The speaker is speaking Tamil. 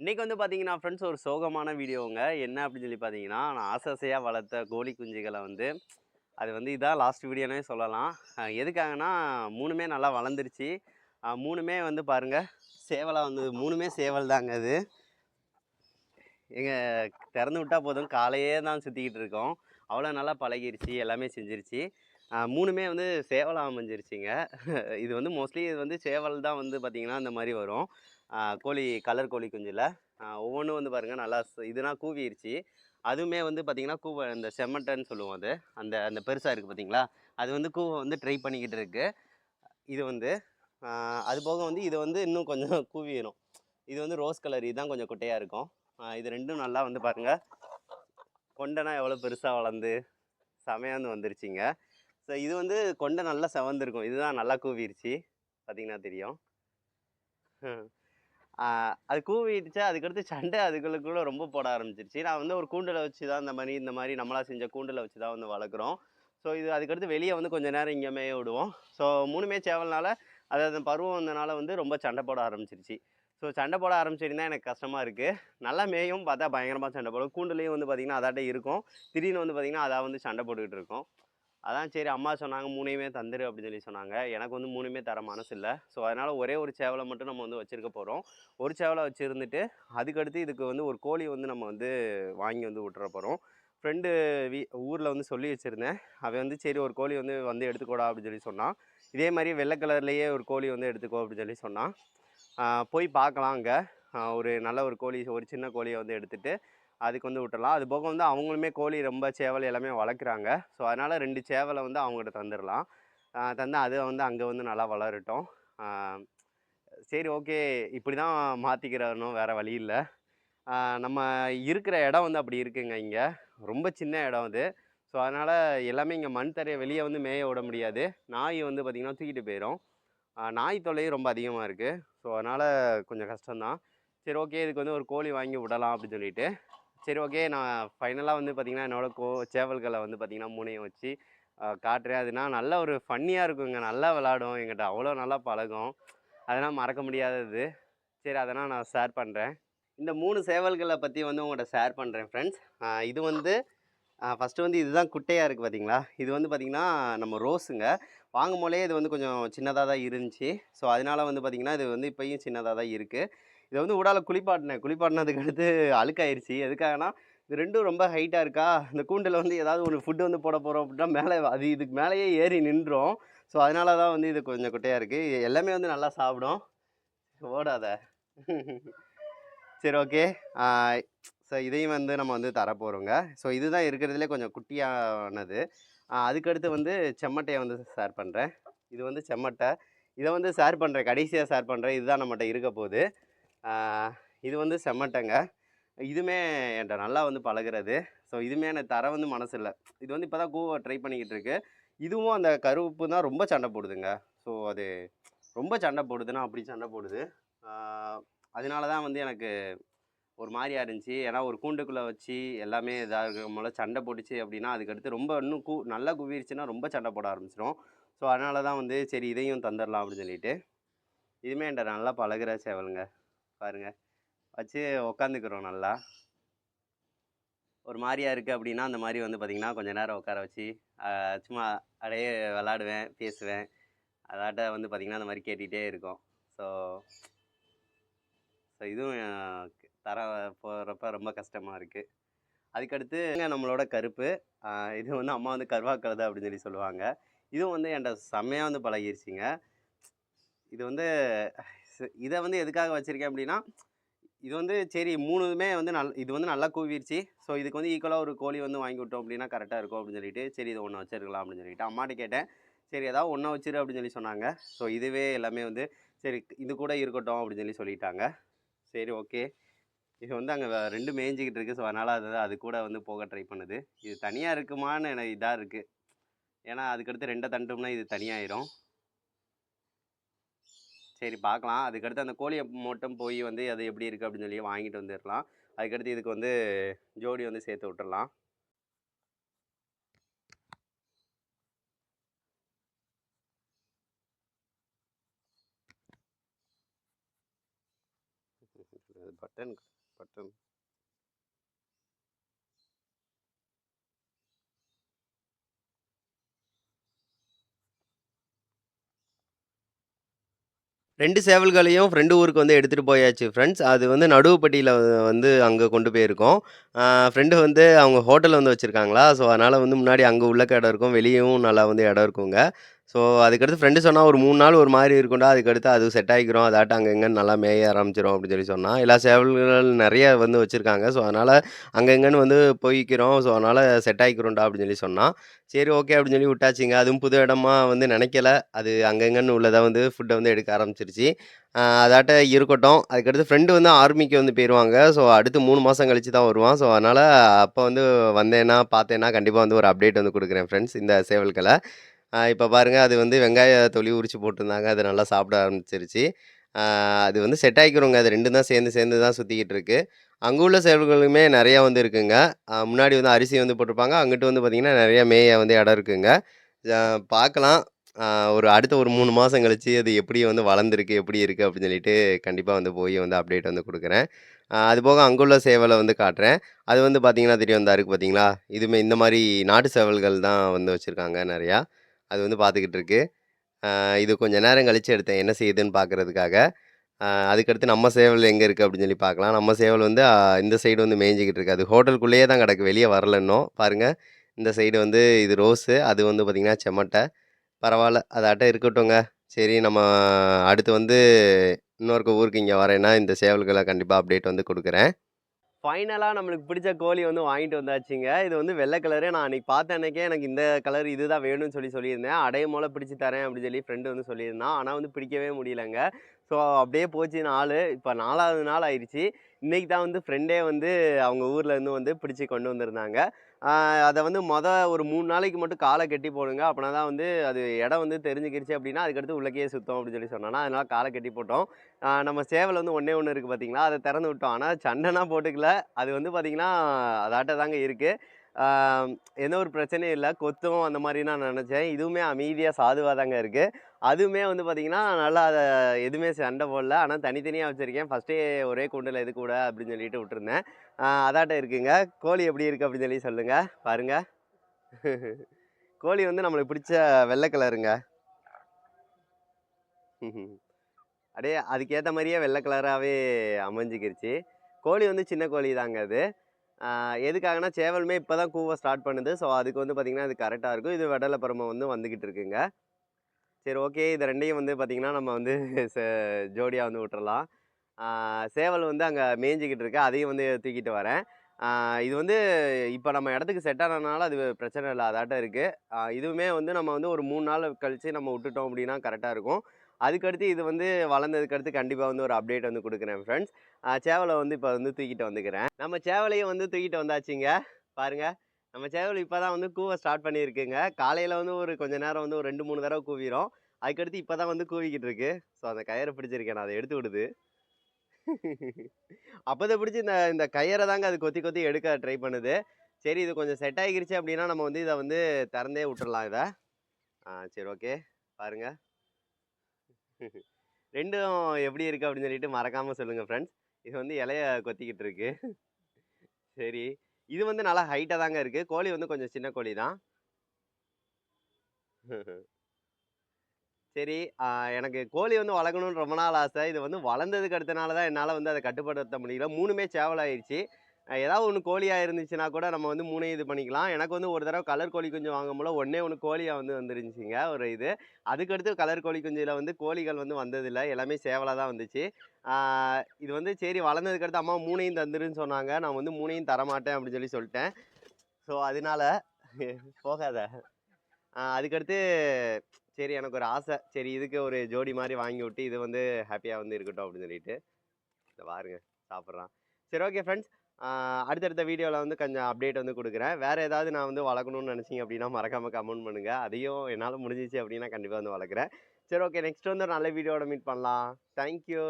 இன்றைக்கி வந்து பார்த்தீங்கன்னா ஃப்ரெண்ட்ஸ் ஒரு சோகமான வீடியோங்க. என்ன அப்படின்னு சொல்லி பார்த்தீங்கன்னா நான் ஆசை வளர்த்த கோழி குஞ்சுகளை வந்து அது வந்து இதான் லாஸ்ட் வீடியோனே சொல்லலாம். எதுக்காகன்னா எதுக்காகனா மூணுமே நல்லா வளர்ந்துருச்சு. மூணுமே வந்து பாருங்க சேவலாக வந்து மூணுமே சேவல் தாங்க அது. எங்கள் திறந்து விட்டால் போதும் காலையே தான் சுற்றிக்கிட்டு இருக்கோம். அவ்வளோ நல்லா பழகிருச்சு எல்லாமே செஞ்சிருச்சு. மூணுமே வந்து சேவலாக அமைஞ்சிருச்சிங்க. இது வந்து மோஸ்ட்லி இது வந்து சேவல் தான் வந்து பார்த்திங்கன்னா இந்த மாதிரி வரும். கோழி கலர் கோழி குஞ்சில். ஒவ்வொன்றும் வந்து பாருங்கள் நல்லா இதுனா கூவிருச்சு. அதுவுமே வந்து பார்த்திங்கன்னா கூவ இந்த செம்மட்டன்னு சொல்லுவோம் அது. அந்த அந்த பெருசாக இருக்குது பார்த்திங்களா அது வந்து கூவை வந்து ட்ரை பண்ணிக்கிட்டு இருக்குது இது வந்து அது போக வந்து இது வந்து இன்னும் கொஞ்சம் கூவிடும் இது வந்து ரோஸ் கலர் இதுதான் கொஞ்சம் குட்டையாக இருக்கும். இது ரெண்டும் நல்லா வந்து பாருங்கள் கொண்டைனா எவ்வளோ பெருசாக வளர்ந்து செமையாந்து வந்துருச்சுங்க. ஸோ இது வந்து கொண்டை நல்லா செவந்திருக்கும். இதுதான் நல்லா கூவிருச்சு. பார்த்தீங்கன்னா தெரியும். அது கூவிடுச்சு. அதுக்கடுத்து சண்டை அதுகளுக்குள்ள ரொம்ப போட ஆரம்பிச்சிருச்சு. நான் வந்து ஒரு கூண்டில் வச்சு தான் இந்த மாதிரி இந்த மாதிரி நம்மளா செஞ்ச கூண்டில் வச்சு தான் வந்து வளர்க்குறோம். ஸோ இது அதுக்கடுத்து வெளியே வந்து கொஞ்ச நேரம் இங்கே மேய விடுவோம். ஸோ மூணுமே சேவல்னால அதாவது அந்த பருவம் வந்தனால வந்து ரொம்ப சண்டை போட ஆரம்பிச்சிருச்சு. ஸோ சண்டை போட ஆரம்பிச்சிருந்தா எனக்கு கஷ்டமாக இருக்குது நல்லா மேயும் பார்த்தா பயங்கரமாக சண்டை போடும். கூண்டுலேயும் வந்து பார்த்திங்கன்னா அதாட்ட இருக்கும். திடீர்னு வந்து பார்த்திங்கன்னா அதான் வந்து சண்டை போட்டுக்கிட்டு இருக்கும். அதான் சரி அம்மா சொன்னாங்க மூணையுமே தந்துரு அப்படின்னு சொல்லி சொன்னாங்க. எனக்கு வந்து மூணுமே தர மனசு இல்லை ஸோ அதனால் ஒரே ஒரு சேவலை மட்டும் நம்ம வந்து வச்சுருக்க போகிறோம் ஒரு சேவலை வச்சுருந்துட்டு அதுக்கடுத்து இதுக்கு வந்து ஒரு கோழி வந்து நம்ம வந்து வாங்கி வந்து விட்டுற போகிறோம் ஃப்ரெண்டு வீ ஊரில் வந்து சொல்லி வச்சுருந்தேன். அவன் வந்து சரி ஒரு கோழி வந்து வந்து எடுத்துக்கோடா அப்படின்னு சொல்லி சொன்னான் இதே மாதிரி வெள்ளை கலர்லேயே ஒரு கோழி வந்து எடுத்துக்கோ அப்படின்னு சொல்லி சொன்னான் போய் பார்க்கலாம் அங்கே. ஒரு நல்ல ஒரு கோழி ஒரு சின்ன கோழியை வந்து எடுத்துகிட்டு அதுக்கு வந்து விட்டுறலாம். அது போக வந்து அவங்களுமே கோழி ரொம்ப சேவல் எல்லாமே வளர்க்குறாங்க. ஸோ அதனால் ரெண்டு சேவலை வந்து அவங்ககிட்ட தந்துடலாம் தந்தால் அது வந்து அங்கே வந்து நல்லா வளரட்டும். சரி ஓகே. இப்படி தான் மாற்றிக்கிறனும் வேறு வழி இல்லை. நம்ம இருக்கிற இடம் வந்து அப்படி இருக்குங்க இங்கே. ரொம்ப சின்ன இடம் அது. ஸோ அதனால் எல்லாமே இங்கே மண் தரையை வெளியே வந்து மேய விட முடியாது. நாய் வந்து பார்த்திங்கன்னா தூக்கிட்டு போயிடும் நாய் தொல்லையும் ரொம்ப அதிகமாக இருக்குது ஸோ அதனால் கொஞ்சம் கஷ்டம்தான். சரி ஓகே. இதுக்கு வந்து ஒரு கோழி வாங்கி விடலாம் அப்படின்னு சொல்லிட்டு. சரி ஓகே. நான் ஃபைனலாக வந்து பார்த்திங்கன்னா என்னோட கோ சேவல்களை வந்து பார்த்திங்கன்னா மூணையும் வச்சு காட்டுறேன். அதுனா நல்ல ஒரு ஃபன்னியாக இருக்குங்க. நல்லா விளாடும். எங்கிட்ட அவ்வளோ நல்லா பழகும். அதெல்லாம் மறக்க முடியாதது. சரி அதெல்லாம் நான் ஷேர் பண்ணுறேன் இந்த மூணு சேவல்களை பற்றி வந்து உங்கள்கிட்ட ஷேர் பண்ணுறேன் ஃப்ரெண்ட்ஸ். இது வந்து ஃபஸ்ட்டு வந்து இதுதான் குட்டையாக இருக்குது பார்த்தீங்களா இது வந்து பார்த்திங்கன்னா நம்ம ரோஸுங்க. வாங்கும் போலே இது வந்து கொஞ்சம் சின்னதாக தான் இருந்துச்சு. ஸோ அதனால வந்து பார்த்திங்கன்னா இது வந்து இப்போயும் சின்னதாக தான் இருக்குது இதை வந்து உடால குளிப்பாட்டினேன். குளிப்பாட்டினதுக்கு அடுத்து அழுக்காயிருச்சு. எதுக்காகனா இது ரெண்டும் ரொம்ப ஹைட்டாக இருக்கா? இந்த கூண்டில் வந்து ஏதாவது ஒரு ஃபுட்டு வந்து போட போகிறோம் அப்படின்னா மேலே அது இதுக்கு மேலேயே ஏறி நின்றோம் ஸோ அதனால தான் வந்து இது கொஞ்சம் குட்டையாக இருக்குது எல்லாமே வந்து நல்லா சாப்பிடும். ஓடாத. சரி ஓகே. ஸோ இதையும் வந்து நம்ம வந்து தரப்போகிறோங்க ஸோ இதுதான் இருக்கிறதுலே கொஞ்சம் குட்டியானது. அதுக்கடுத்து வந்து செம்மட்டையை வந்து ஷேர் பண்ணுறேன் இது வந்து செம்மட்டை. இதை வந்து ஷேர் பண்ணுறேன் கடைசியாக ஷேர் பண்ணுறேன் இதுதான் நம்மகிட்ட இருக்க போகுது. இது வந்து செம்மட்டைங்க. இதுவுமே என்கிட்ட நல்லா வந்து பழகுறது. ஸோ இதுவுமே எனக்கு தர வந்து மனசு இல்லை இது வந்து இப்போ தான் கூவை ட்ரை பண்ணிக்கிட்டு இருக்கு இதுவும் அந்த கருப்பு தான் ரொம்ப சண்டை போடுதுங்க. ஸோ அது ரொம்ப சண்டை போடுதுன்னா அப்படி சண்டை போடுது. அதனால தான் வந்து எனக்கு ஒரு மாதிரியா இருந்துச்சு ஏன்னா ஒரு கூண்டுக்குள்ளே வச்சு எல்லாமே இதாக இருக்கும் சண்டை போட்டுச்சு அப்படின்னா அதுக்கடுத்து ரொம்ப இன்னும் கூ நல்லா குவிருச்சுன்னா ரொம்ப சண்டை போட ஆரம்பிச்சிடும் ஸோ அதனால தான் வந்து சரி இதையும் தந்துடலாம் அப்படின்னு சொல்லிட்டு. இதுவுமே என்கிட்ட நல்லா பழகுற சேவலுங்க. பாருங்க. வச்சு உக்காந்துக்கிறோம் நல்லா. ஒரு மாதிரியா இருக்குது அப்படின்னா அந்த மாதிரி வந்து பார்த்திங்கன்னா கொஞ்சம் நேரம் உட்கார வச்சு சும்மா அப்படியே விளாடுவேன் பேசுவேன். அதாட்ட வந்து பார்த்திங்கன்னா அந்த மாதிரி கேட்டுகிட்டே இருக்கும். ஸோ ஸோ இதுவும் தர போகிறப்ப ரொம்ப கஷ்டமாக இருக்குது அதுக்கடுத்து நம்மளோட கருப்பு. இது வந்து அம்மா வந்து கருவா கழுதை அப்படின்னு சொல்லி சொல்லுவாங்க. இதுவும் வந்து என்கிட்ட செம்மையாக வந்து பழகிருச்சிங்க. இது வந்து இதை வந்து எதுக்காக வச்சுருக்கேன் அப்படின்னா இது வந்து சரி மூணுமே வந்து நல் இது வந்து நல்லா கூவிருச்சு. ஸோ இதுக்கு வந்து ஈக்குவலாக ஒரு கோழி வந்து வாங்கி விட்டோம் அப்படின்னா கரெக்டாக இருக்கும் அப்படின்னு சொல்லிட்டு சரி இதை ஒன்று வச்சிருக்கலாம் அப்படின்னு சொல்லிட்டு அம்மாட்ட கேட்டேன். சரி ஏதாவது ஒன்றா வச்சிரு அப்படின்னு சொல்லி சொன்னாங்க. ஸோ இதுவே எல்லாமே வந்து சரி இது கூட இருக்கட்டும் அப்படின்னு சொல்லி சொல்லிட்டாங்க. சரி ஓகே. இது வந்து அங்கே ரெண்டு மேய்ஞ்சிக்கிட்டு இருக்குது ஸோ அதனால் அது அது கூட வந்து போக ட்ரை பண்ணுது. இது தனியாக இருக்குமான்னு எனக்கு இதாக இருக்குது ஏன்னா அதுக்கடுத்து ரெண்டை தண்டோம்னா இது தனியாயிரும். சரி பார்க்கலாம். அதுக்கடுத்து அந்த கோழியை மட்டும் போய் வந்து அது எப்படி இருக்குது அப்படின்னு சொல்லி வாங்கிட்டு வந்துடலாம். அதுக்கடுத்து இதுக்கு வந்து ஜோடி வந்து சேர்த்து விட்டுடலாம். பட்டன் பட்டன் ரெண்டு சேவல்களையும் ஃப்ரெண்டு ஊருக்கு வந்து எடுத்துகிட்டு போயாச்சு ஃப்ரெண்ட்ஸ் அது வந்து நடுவுப்பட்டியில் வந்து அங்கே கொண்டு போயிருக்கோம். ஃப்ரெண்டு வந்து அவங்க ஹோட்டல் வந்து வச்சுருக்காங்களா? ஸோ அதனால் வந்து முன்னாடி அங்கே உள்ள இடம் இருக்கும் வெளியும் நல்லா வந்து இடம் இருக்குங்க. ஸோ அதுக்கடுத்து ஃப்ரெண்டு சொன்னால் ஒரு மூணு நாள் ஒரு மாதிரி இருக்கும்டா அதுக்கடுத்து அது செட் ஆகிக்கிறோம் அதாட்ட அங்கே இங்கேன்னு நல்லா மேய ஆரம்பிச்சிரும் அப்படின்னு சொல்லி சொன்னால் எல்லா சேவல்கள் நிறைய வந்து வச்சுருக்காங்க. ஸோ அதனால் அங்கே வந்து போய்க்கிறோம். ஸோ அதனால் செட் ஆகிக்கிறோம்டா அப்படின்னு சொல்லி சொன்னான் சரி ஓகே அப்படின்னு சொல்லி விட்டாச்சுங்க. அதுவும் புது இடமா வந்து நினைக்கல. அது அங்கங்கன்னு உள்ளதை வந்து ஃபுட்டை வந்து எடுக்க ஆரம்பிச்சிருச்சு. ஆஹ் அதாட்ட இருக்கட்டும். அதுக்கடுத்து ஃப்ரெண்டு வந்து ஆர்மிக்கு வந்து போயிடுவாங்க ஸோ அடுத்து மூணு மாதம் கழிச்சு தான் வருவான். ஸோ அதனால் அப்போ வந்து வந்தேன்னா பார்த்தேன்னா கண்டிப்பாக வந்து ஒரு அப்டேட் வந்து கொடுக்குறேன் ஃப்ரெண்ட்ஸ் இந்த சேவல்களை. இப்போ பாருங்கள் அது வந்து வெங்காய தொலி உரிச்சு போட்டிருந்தாங்க. அது நல்லா சாப்பிட ஆரம்பிச்சிருச்சு. அது வந்து செட் ஆகிக்கிறோங்க அது ரெண்டும் தான் சேர்ந்து சேர்ந்து தான் சுற்றிக்கிட்டு இருக்கு. அங்கே உள்ள சேவல்களுமே நிறையா வந்து இருக்குங்க. முன்னாடி வந்து அரிசி வந்து போட்டிருப்பாங்க. அங்கிட்டு வந்து பார்த்திங்கன்னா நிறைய மேய வந்து இடம் இருக்குங்க. பார்க்கலாம் ஒரு அடுத்த ஒரு மூணு மாதம் கழிச்சு அது எப்படி வந்து வளர்ந்துருக்கு எப்படி இருக்குது அப்படின்னு சொல்லிட்டு கண்டிப்பாக வந்து போய் வந்து அப்டேட் வந்து கொடுக்குறேன். அது போக அங்குள்ள சேவலை வந்து காட்டுறேன். அது வந்து பார்த்திங்கன்னா தெரியும். இந்த இருக்குது பார்த்தீங்களா இதுவுமே இந்த மாதிரி நாட்டு சேவல்கள் தான் வந்து வச்சுருக்காங்க நிறையா. அது வந்து பார்த்துக்கிட்டு இருக்கு இது கொஞ்சம் நேரம் கழித்து எடுத்தேன். என்ன செய்யுதுன்னு பார்க்குறதுக்காக அதுக்கடுத்து நம்ம சேவல் எங்கே இருக்குது அப்படின்னு சொல்லி பார்க்கலாம் நம்ம சேவல் வந்து இந்த சைடு வந்து மேய்ஞ்சிக்கிட்டு இருக்கு. அது ஹோட்டலுக்குள்ளேயே தான் கிடக்கு. வெளியே வரலன்னும் பாருங்கள் இந்த சைடு வந்து இது ரோஸு. அது வந்து பார்த்திங்கன்னா செமட்டை பரவாயில்ல அதாட்ட இருக்கட்டுங்க சரி நம்ம அடுத்து வந்து இன்னொருக்க ஊருக்கு இங்கே வரேன்னா இந்த சேவல்களை கண்டிப்பாக அப்டேட் வந்து கொடுக்குறேன். ஃபைனலாக நம்மளுக்கு பிடிச்ச கோழி வந்து வாங்கிட்டு வந்தாச்சுங்க. இது வந்து வெள்ளை கலரு நான் அன்றைக்கி பார்த்த அன்னைக்கே எனக்கு இந்த கலர் இதுதான் வேணும்னு சொல்லி சொல்லியிருந்தேன். அடைய மூலம் பிடிச்சி தரேன் அப்படின்னு சொல்லி ஃப்ரெண்டு வந்து சொல்லியிருந்தான். ஆனால் வந்து பிடிக்கவே முடியலங்க. ஸோ அப்படியே போச்சு நாள். இப்போ நாலாவது நாள் ஆயிடுச்சு. இன்றைக்கி தான் வந்து ஃப்ரெண்டே வந்து அவங்க ஊர்லேருந்து வந்து பிடிச்சி கொண்டு வந்திருந்தாங்க. அதை வந்து மொதல் ஒரு மூணு நாளைக்கு மட்டும் காலை கட்டி போடுங்க. அப்படின்னா தான் வந்து அது இடம் வந்து தெரிஞ்சுக்கிருச்சு அப்படின்னா அதுக்கடுத்து உள்ளக்கே சுத்தம் அப்படின்னு சொல்லி சொன்னோன்னா அதனால் காலை கட்டி போட்டோம். நம்ம சேவல் வந்து ஒன்றே ஒன்று இருக்குது பார்த்திங்களா அதை திறந்து விட்டோம். ஆனால் சண்டைனா போட்டுக்கல. அது வந்து பார்த்திங்கன்னா அதாட்ட தாங்க இருக்குது எந்த ஒரு பிரச்சனையும் இல்லை. கொத்தும் அந்த மாதிரி நான் நினச்சேன். இதுவுமே அமைதியாக சாதுவாக தாங்க இருக்குது அதுவுமே வந்து பார்த்திங்கன்னா நல்லா அதை எதுவுமே சண்டை போடல. ஆனால் தனித்தனியாக வச்சுருக்கேன். ஃபஸ்ட்டே ஒரே குண்டில் இது கூட அப்படின்னு சொல்லிட்டு விட்டுருந்தேன். அதாட்ட இருக்குங்க. கோழி எப்படி இருக்குது அப்படின்னு சொல்லி சொல்லுங்கள் பாருங்கள் கோழி வந்து நம்மளுக்கு பிடிச்ச வெள்ளை கலருங்க. அப்படியே அதுக்கேற்ற மாதிரியே வெள்ளை கலராகவே அமைஞ்சிக்கிருச்சு. கோழி வந்து சின்ன கோழி தாங்க அது. எதுக்காகனா சேவலுமே இப்போ தான் கூவ ஸ்டார்ட் பண்ணுது. ஸோ அதுக்கு வந்து பார்த்திங்கன்னா அது கரெக்டாக இருக்கும். இது வெடலை பருமம் வந்து வந்துக்கிட்டு இருக்குங்க. சரி ஓகே இது ரெண்டையும் வந்து பார்த்திங்கன்னா நம்ம வந்து ஜோடியாக வந்து விட்டுறலாம். சேவல் வந்து அங்கே மேய்ஞ்சிக்கிட்டு இருக்கு. அதையும் வந்து தூக்கிட்டு வரேன். இது வந்து இப்போ நம்ம இடத்துக்கு செட் ஆனதுனால அது பிரச்சனை இல்லை. அதாட்டம் இருக்குது இதுவுமே வந்து நம்ம வந்து ஒரு மூணு நாள் கழித்து நம்ம விட்டுட்டோம் அப்படின்னா கரெக்டாக இருக்கும். அதுக்கடுத்து இது வந்து வளர்ந்ததுக்கு அடுத்து கண்டிப்பாக வந்து ஒரு அப்டேட் வந்து கொடுக்குறேன் ஃப்ரெண்ட்ஸ் சேவலை வந்து இப்போ வந்து தூக்கிட்டு வந்துக்கிறேன். நம்ம சேவலையும் வந்து தூக்கிட்டு வந்தாச்சுங்க. பாருங்கள் நம்ம சேவல் இப்போ தான் வந்து கூவ ஸ்டார்ட் பண்ணியிருக்குங்க. காலையில் வந்து ஒரு கொஞ்ச நேரம் வந்து ஒரு ரெண்டு மூணு தடவை கூவிடும் அதுக்கடுத்து இப்போ தான் வந்து கூவிக்கிட்டு இருக்கு. ஸோ அந்த கயிறை பிடிச்சிருக்கேன். நான் அதை எடுத்து விடுது. அப்போதை பிடிச்சி இந்த இந்த கயிறை தாங்க அது கொத்தி கொத்தி எடுக்க ட்ரை பண்ணுது. சரி இது கொஞ்சம் செட் ஆகிருச்சு அப்படின்னா நம்ம வந்து இதை வந்து திறந்தே விட்டுடலாம் இதை. ஆ சரி ஓகே பாருங்க. ரெண்டும் எப்படி இருக்குது அப்படின்னு சொல்லிட்டு மறக்காமல் சொல்லுங்கள் ஃப்ரெண்ட்ஸ் இது வந்து இலைய கொத்திக்கிட்டு இருக்கு. சரி இது வந்து நல்லா ஹைட்டாக தாங்க இருக்குது கோழி வந்து கொஞ்சம் சின்ன கோழி தான். சரி எனக்கு கோழி வந்து வளர்க்கணும்னு ரொம்ப நாள் ஆசை. இது வந்து வளர்ந்ததுக்கு அடுத்தனால தான் என்னால் வந்து அதை கட்டுப்படுத்த முடியல. மூணுமே சேவல் ஏதாவது ஒன்று கோழியாக இருந்துச்சுன்னா கூட நம்ம வந்து மூணையும் இது பண்ணிக்கலாம். எனக்கு வந்து ஒரு தடவை கலர் கோழி குஞ்சு வாங்கும்போது ஒன்றே ஒன்று கோழியாக வந்து வந்துருந்துச்சிங்க ஒரு இது. அதுக்கடுத்து கலர் கோழி குஞ்சில் வந்து கோழிகள் வந்து வந்ததில்லை. எல்லாமே சேவலாக தான் வந்துச்சு. இது வந்து சரி வளர்ந்ததுக்கு அடுத்து அம்மா மூணையும் தந்துருன்னு சொன்னாங்க. நான் வந்து மூணையும் தரமாட்டேன் அப்படின்னு சொல்லி சொல்லிட்டேன். ஸோ அதனால போகாத. அதுக்கடுத்து சரி எனக்கு ஒரு ஆசை. சரி இதுக்கு ஒரு ஜோடி மாதிரி வாங்கி விட்டு இது வந்து ஹாப்பியாக வந்து இருக்கட்டும் அப்படின்னு சொல்லிட்டு. இந்த பாருங்க சாப்பிட்றான். சரி ஓகே ஃப்ரெண்ட்ஸ் அடுத்தடுத்த வீடியோவில் வந்து கொஞ்சம் அப்டேட் வந்து கொடுக்குறேன். வேறு ஏதாவது நான் வந்து வளர்க்கணும்னு நினச்சிங்க அப்படின்னா மறக்காமல் கமெண்ட் பண்ணுங்கள் அதையும் என்னால் முடிஞ்சிச்சு அப்படின்னா கண்டிப்பாக வந்து வளர்க்குறேன். சரி ஓகே நெக்ஸ்ட் வந்து ஒரு நல்ல வீடியோட மீட் பண்ணலாம். தேங்க்யூ